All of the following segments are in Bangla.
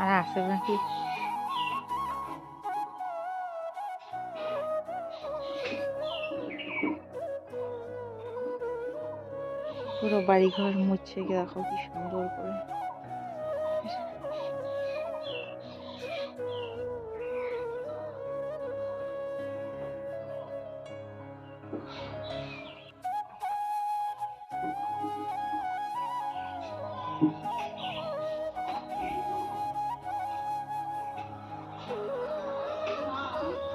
আর আসবে নাকি? পুরো বাড়িঘর মুছে গিয়ে দেখো কি সুন্দর করে।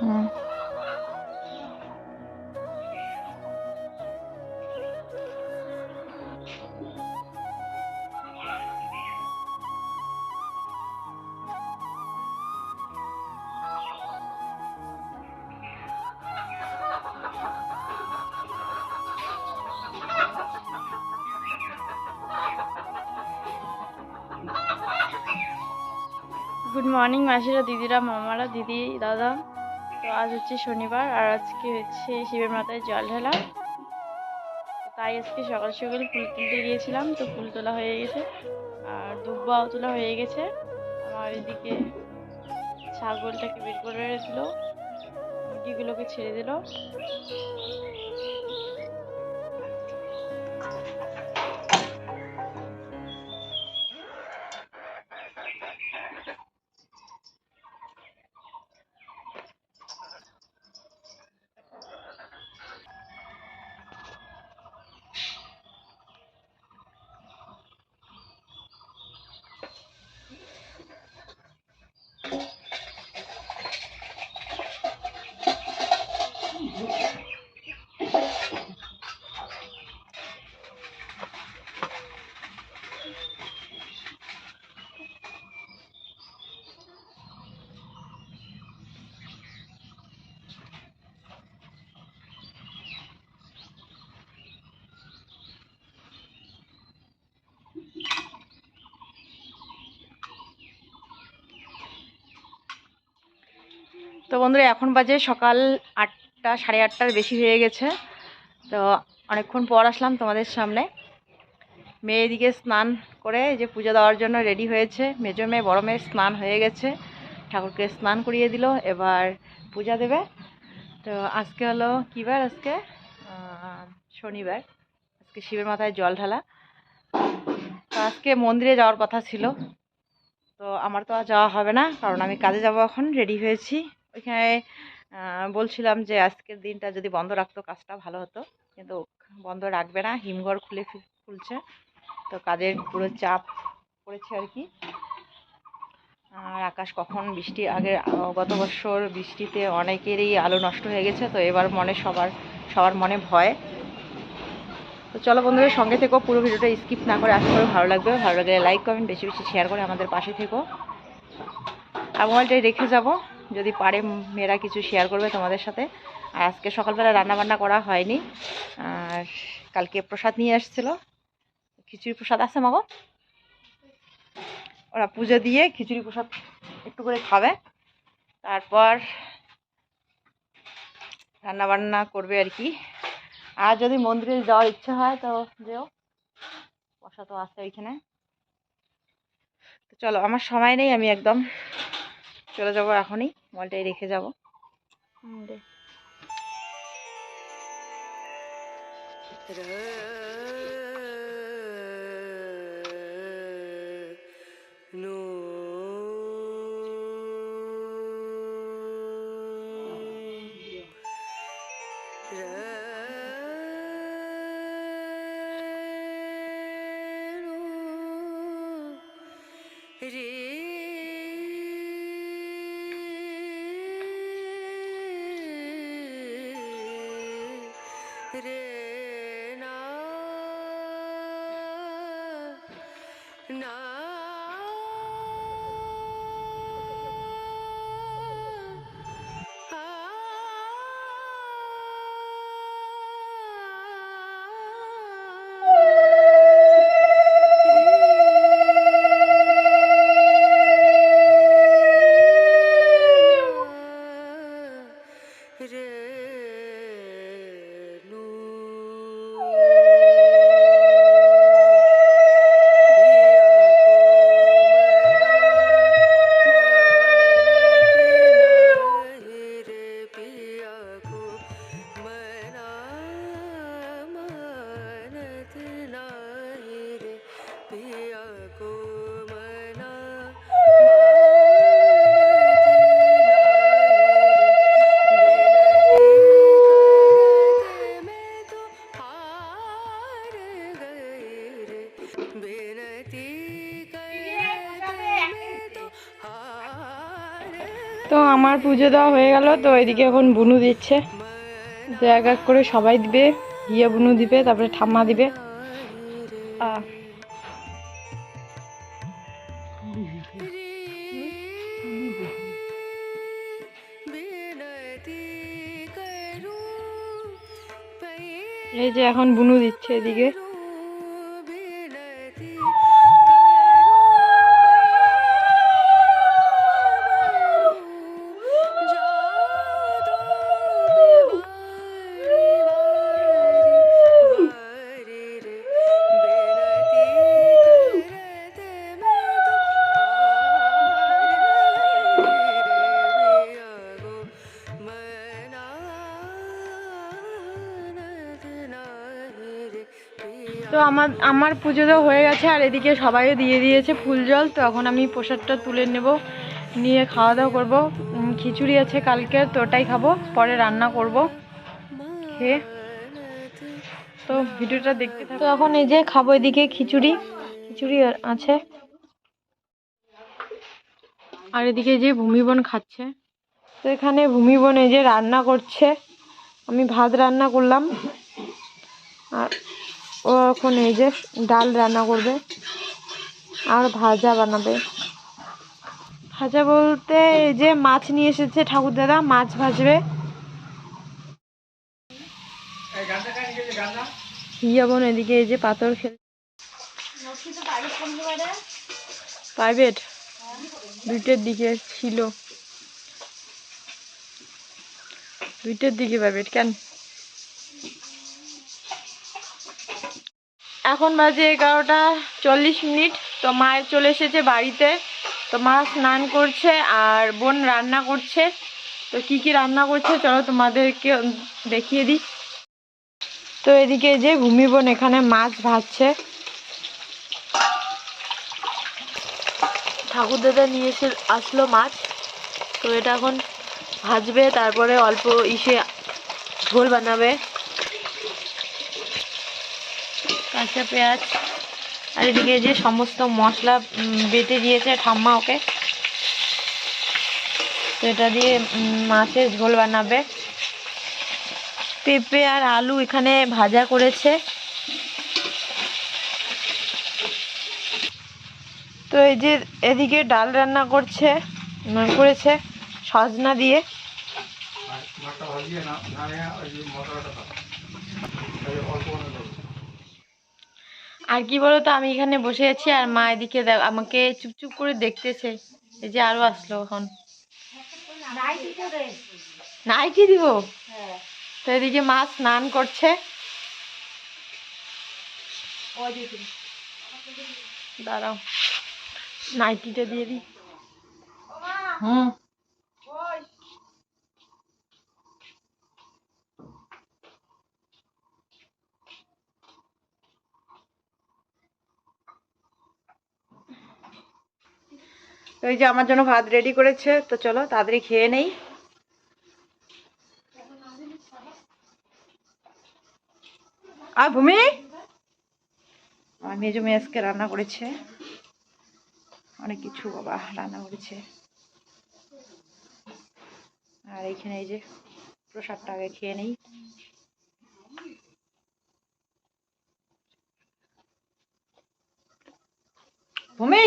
গুড মর্নিং মাসিরা দিদিরা মামারা দিদি দাদা তো আজ হচ্ছে শনিবার আর আজকে হচ্ছে শিবের মাথায় জল ঢালা। তাই আজকে সকাল সকাল ফুল তুলতে গিয়েছিলাম, তো ফুল তোলা হয়ে গেছে আর দুব্বাও তোলা হয়ে গেছে। আমার এদিকে ছাগলটাকে বের করে দিল মুরগিগুলোকে ছেড়ে দিল। তো বন্ধুরা, এখন বাজে সকাল আটটা, সাড়ে আটটার বেশি হয়ে গেছে। তো অনেকক্ষণ পর আসলাম তোমাদের সামনে। মেয়ে এদিকে স্নান করে যে পুজো দেওয়ার জন্য রেডি হয়েছে। মেজো মেয়ে, বড় মেয়ে স্নান হয়ে গেছে। ঠাকুরকে স্নান করিয়ে দিল, এবার পূজা দেবে। তো আজকে হলো কী বার আজকে? শনিবার। আজকে শিবের মাথায় জল ঢালা। তো আজকে মন্দিরে যাওয়ার কথা ছিল। তো আমার তো আর যাওয়া হবে না, কারণ আমি কাজে যাব এখন, রেডি হয়েছি। ওইখানে বলছিলাম যে আজকের দিনটা যদি বন্ধ রাখতো কাজটা ভালো হতো। কিন্তু বন্ধ রাখবে না, হিমঘর খুলে খুলছে। তো কাজের পুরো চাপ পড়েছে আর কি। আর আকাশ কখন বৃষ্টি, আগে গত বছর বৃষ্টিতে অনেকেরই আলো নষ্ট হয়ে গেছে, তো এবার মনে সবার সবার মনে ভয়। তো চলো বন্ধুদের সঙ্গে থেকো, পুরো ভিডিওটা স্কিপ না করে আশা করি ভালো লাগবে। ভালো লাগলে লাইক, কমেন্ট, বেশি বেশি শেয়ার করে আমাদের পাশে থেকো। আর মোবাইলটাই রেখে যাব। যদি পারে মেয়েরা কিছু শেয়ার করবে তোমাদের সাথে। আর আজকে সকালবেলা রান্না বান্না করা হয়নি। আর কালকে প্রসাদ নিয়ে এসেছিল। খিচুড়ি প্রসাদ আছে মাগো? ওরা পুজো দিয়ে খিচুড়ি প্রসাদ একটু করে খাবে। তারপর রান্না বান্না করবে আর কি। আর যদি মন্দিরে যাওয়ার ইচ্ছা হয় তো যেও। বসা তো আছে ওইখানে। তো চলো, আমার সময় নেই, আমি একদম চলে যাব এখনই মলটাই রেখে যাব। রে না তো আমার পুজো দেওয়া হয়ে গেল, তো এদিকে এখন বুনু দিচ্ছে। তো এক এক করে সবাই দিবে, গিয়ে বুনু দিবে, তারপরে ঠাম্মা দিবে। এই যে এখন বুনু দিচ্ছে এদিকে। আমার আমার পুজো তো হয়ে গেছে, আর এদিকে সবাইও দিয়ে দিয়েছে ফুল জল। তো এখন আমি প্রসাদটা তুলে নেব, নিয়ে খাওয়া দাওয়া করব খিচুড়ি আছে কালকে, তো ওটাই খাব, পরে রান্না করব। খেয়ে। তো ভিডিওটা দেখতে তো এখন এই যে খাব এদিকে খিচুড়ি খিচুড়ি আছে। আর এদিকে যে ভূমিবন খাচ্ছে। তো এখানে ভূমিবন এই যে রান্না করছে। আমি ভাত রান্না করলাম। আর ও এখন এই যে ডাল রান্না করবে আর ভাজা বানাবে। ভাজা বলতে এই যে মাছ নিয়ে এসেছে ঠাকুর দাদা, মাছ ভাজবে। বোন এদিকে এই যে পাথর খেল প্রাইভেট দুইটার দিকে ছিল। দুইটার দিকে প্রাইভেট কেন? এখন বাজে এগারোটা চল্লিশ মিনিট। তো মায়ের চলে এসেছে বাড়িতে। তো মা স্নান করছে আর বোন রান্না করছে। তো কি কি রান্না করছে চলো তোমাদেরকে দেখিয়ে দিই। তো এদিকে যে ভূমি বোন এখানে মাছ ভাজছে। ঠাকুর দাদা নিয়ে এসে আসলো মাছ। তো এটা এখন ভাজবে, তারপরে অল্প ইসে ঝোল বানাবে। কাঁচা পেঁয়াজ, আর এদিকে যে সমস্ত মশলা বেটে দিয়েছে ঠাম্মা ওকে। তো এটা দিয়ে মাছের ঝোল বানাবে। পেঁপে আর আলু এখানে ভাজা করেছে। তো এই যে এদিকে ডাল রান্না করছে করেছে সজনা দিয়ে। আর কি বলতো আমি এখানে বসে আছি আর মা এদিকে দেখ- আমাকে চুপচুপ করে দেখতেছে। এই যে আরও আসলো এখন। নাইটি দিব? তো এদিকে মা স্নান করছে। দাঁড়াও নাইটিটা দিয়ে দিই। হুম। এই যে আমার জন্য ভাত রেডি করেছে, তো চলো তাড়াতাড়ি খেয়ে নেই। আর ভূমি? আমার মেজো মেয়ে আজকে রান্না করেছে। অনেক কিছু বাবা রান্না করেছে। আর এইখানে এই যে প্রসাদটা আগে খেয়ে নেই ভূমি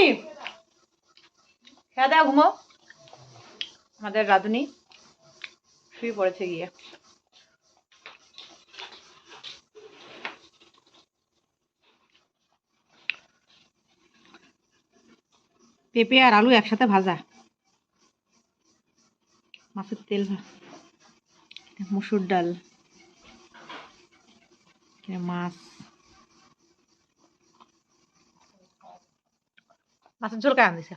খেয়ে দাও, ঘুমো। আমাদের রাধুনি শুয়ে পড়েছে গিয়ে। পেঁপে আর আলু একসাথে ভাজা। মাছের তেল মুসুর ডাল। মাছ। মাছের ঝোল কেমন দিছে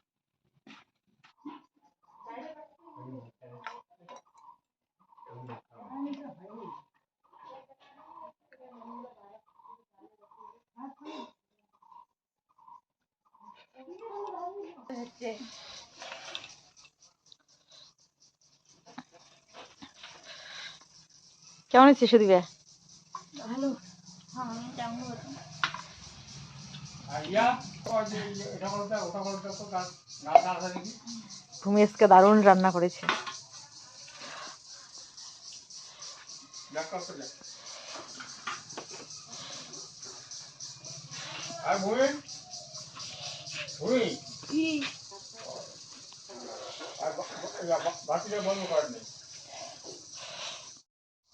কেমন হচ্ছে সুদীপে? ভূমিষ্কে দারুণ রান্না করেছে।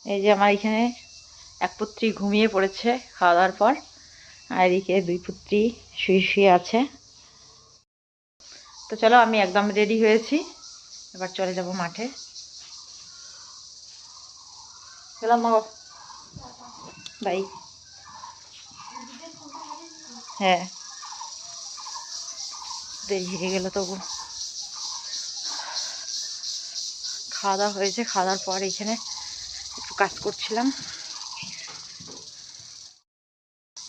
এই যে আমার এখানে এক পুত্রী ঘুমিয়ে পড়েছে খাওয়া দাওয়ার পর, আর এদিকে দুই পুত্রী শুয়ে শুয়ে আছে। তো চলো আমি একদম রেডি হয়েছি, এবার চলে যাব মাঠে। গেলাম মা বাই। হ্যাঁ। দেরি হয়ে গেল তবু। খাওয়া দাওয়া হয়েছে, খাওয়া দাওয়ার পর এখানে একটু কাজ করছিলাম।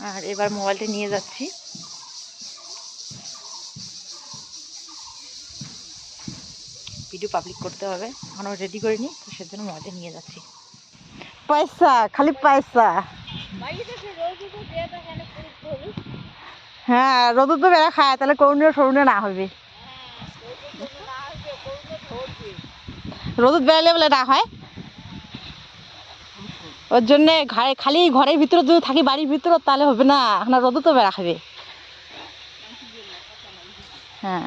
আর এবার মোবাইলটা নিয়ে যাচ্ছি। ভিডিও পাবলিক করতে হবে, এখনও রেডি করিনি, তো সেজন্য মোবাইলটা নিয়ে যাচ্ছি। পয়সা, খালি পয়সা। হ্যাঁ রোদ তো বেড়া খায়, তাহলে করুণীয় সরুণীয় না হবে রোদ বেড়ালে বলে না হয়। ওর জন্যে ঘরে খালি ঘরের ভিতরে যদি থাকি বাড়ির ভিতরে, তাহলে হবে না। এখন রোদ তো বেড়া খাবে। হ্যাঁ।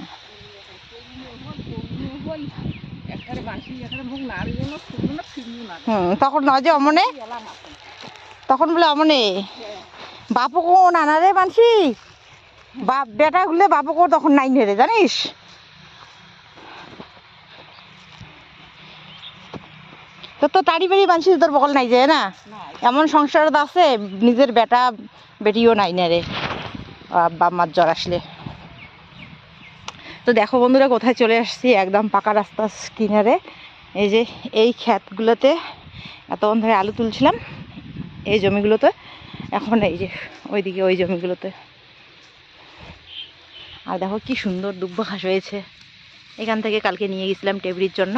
তখন নয় যে অমনে। তখন বলে অমনে। বাপু কোন আনারে মানসি বাপ, বেটা গুলে বাপু কোন তখন নাই নেরে জানিস? তো তো টাড়ি বেড়ি মানসি তোর বকল নাই যায় না? এমন সংসারত আছে নিজের বেটা বেটিও নাই নেরে বাপ মার জ্বর আসলে। তো দেখো বন্ধুরা কোথায় চলে আসছি একদম পাকা রাস্তা কিনারে। এই যে এই ক্ষেতগুলোতে এতক্ষণ ধরে আলু তুলছিলাম এই জমিগুলোতে। এখন এই যে ওইদিকে ওই জমিগুলোতে। আর দেখো কি সুন্দর দুব্ব ঘাস হয়েছে। এখান থেকে কালকে নিয়ে গেছিলাম টেবরির জন্য।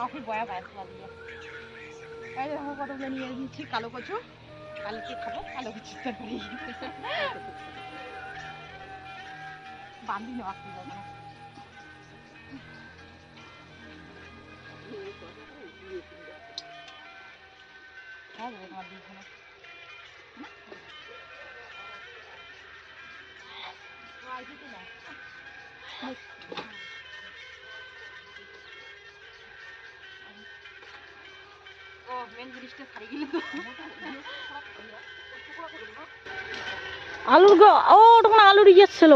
কাশি বয়া পায় দিয়ে এই দেখো কতগুলো নিয়ে দিচ্ছি কালো কচু। কালকে খাব? কালো কচু তরকারি। বান্ধি নেওয়া যাবে না হ্যাঁ তোমার দুইখানে ও মেন জিনিসটা ছাড়িয়ে গেলে আলুর গো ও কোনো আলুর ছিল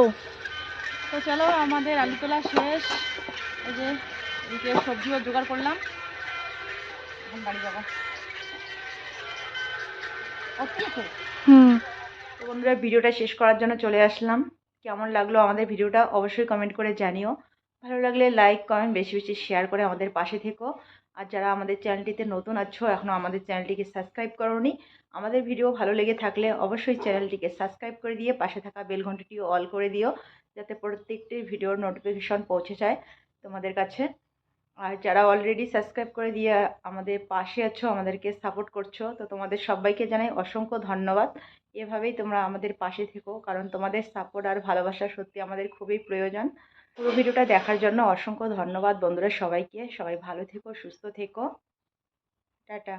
তো চলো আমাদের আলু তোলা শেষ। এই যে এদিকে সবজিও জোগাড় করলাম। এখন বাড়ি যাব। হুম। তো বন্ধুরা ভিডিওটা শেষ করার জন্য চলে আসলাম। কেমন লাগল আমাদের ভিডিওটা অবশ্যই কমেন্ট করে জানিও। ভালো লাগলে লাইক কমেন্ট বেশি বেশি শেয়ার করে আমাদের পাশে থেকো। আর যারা আমাদের চ্যানেলটিতে নতুন আছো এখনও আমাদের চ্যানেলটিকে সাবস্ক্রাইব করোনি, আমাদের ভিডিও ভালো লেগে থাকলে অবশ্যই চ্যানেলটিকে সাবস্ক্রাইব করে দিয়ে পাশে থাকা বেল ঘন্টিটিও অল করে দিও, যাতে প্রত্যেকটি ভিডিওর নোটিফিকেশন পৌঁছে যায় তোমাদের কাছে। আর যারা অলরেডি সাবস্ক্রাইব করে দিয়ে আমাদের পাশে আছো, আমাদেরকে সাপোর্ট করছ, তো তোমাদের সবাইকে জানাই অসংখ্য ধন্যবাদ। এভাবেই তোমরা আমাদের পাশে থেকো, কারণ তোমাদের সাপোর্ট আর ভালোবাসা সত্যি আমাদের খুবই প্রয়োজন। পুরো ভিডিওটা দেখার জন্য অসংখ্য ধন্যবাদ বন্ধুরা সবাইকে। সবাই ভালো থেকো সুস্থ থেকো। টাটা।